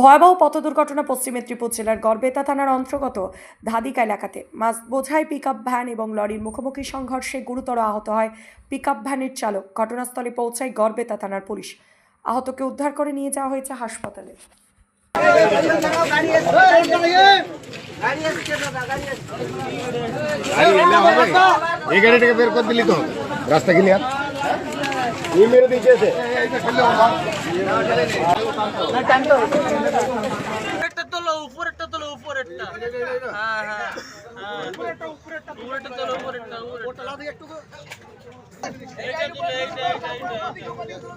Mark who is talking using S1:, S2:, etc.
S1: ভয়াবহ পথ দুর্ঘটনা পশ্চিম মেদিনীপুর জেলার গড়বেতা থানার অন্তর্গত ধাদিকা এলাকাতে। মাছ বোঝাই পিকআপ ভ্যান এবং লরির মুখোমুখি সংঘর্ষে গুরুতর আহত হয় পিকআপ ভ্যানের চালক। ঘটনাস্থলে পৌঁছায় গড়বেতা থানার পুলিশ। আহতকে উদ্ধার করে নিয়ে যাওয়া হয়েছে হাসপাতালে।
S2: বের করে দিলি তো। রাস্তা ক্লিয়ার? మీరు
S3: తీసేసే তোলো, উপরেরটা তোলো, উপরেরটা। হ্যাঁ হ্যাঁ উপরেরটা উপরেরটা উপরেরটা তোলো, উপরেরটা উপরেরটা। লাভ একটু এইটা তুলে এইটা এইটা এইটা।